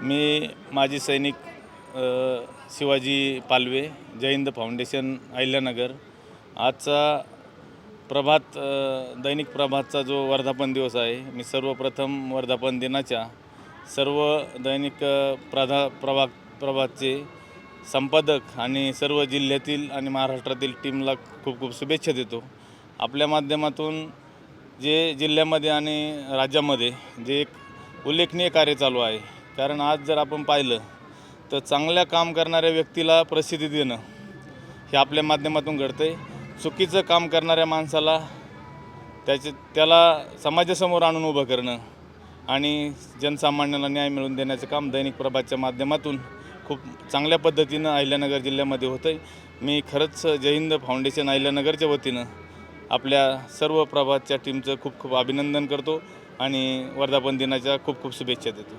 मी माजी सैनिक शिवाजी पालवे जैंद फाउंडेशन अहिल्यानगर. आजचा प्रभात दैनिक प्रभातचा जो वर्धापन दिवस आहे मी सर्वप्रथम वर्धापन दिनाच्या सर्व दैनिक प्रधा प्रभाग प्रभातचे संपादक आणि सर्व जिल्ह्यातील आणि महाराष्ट्रातील टीमला खूप खूप शुभेच्छा देतो. आपल्या माध्यमातून जे जिल्ह्यामध्ये आणि राज्यामध्ये जे एक उल्लेखनीय कार्य चालू आहे कारण आज जर आपण पाहिलं तर चांगल्या काम करणाऱ्या व्यक्तीला प्रसिद्धी देणं हे आपल्या माध्यमातून घडतं आहे चुकीचं काम करणाऱ्या माणसाला त्याचे त्याला समाजासमोर आणून उभं करणं आणि जनसामान्याला न्याय मिळवून देण्याचं काम दैनिक प्रभातच्या माध्यमातून खूप चांगल्या पद्धतीनं अहिल्यानगर जिल्ह्यामध्ये होतं आहे मी खरंच जयहिंद फाउंडेशन अहिल्यानगरच्या वतीनं आपल्या सर्व प्रभातच्या टीमचं खूप खूप अभिनंदन करतो आणि वर्धापन दिनाच्या खूप खूप शुभेच्छा देतो.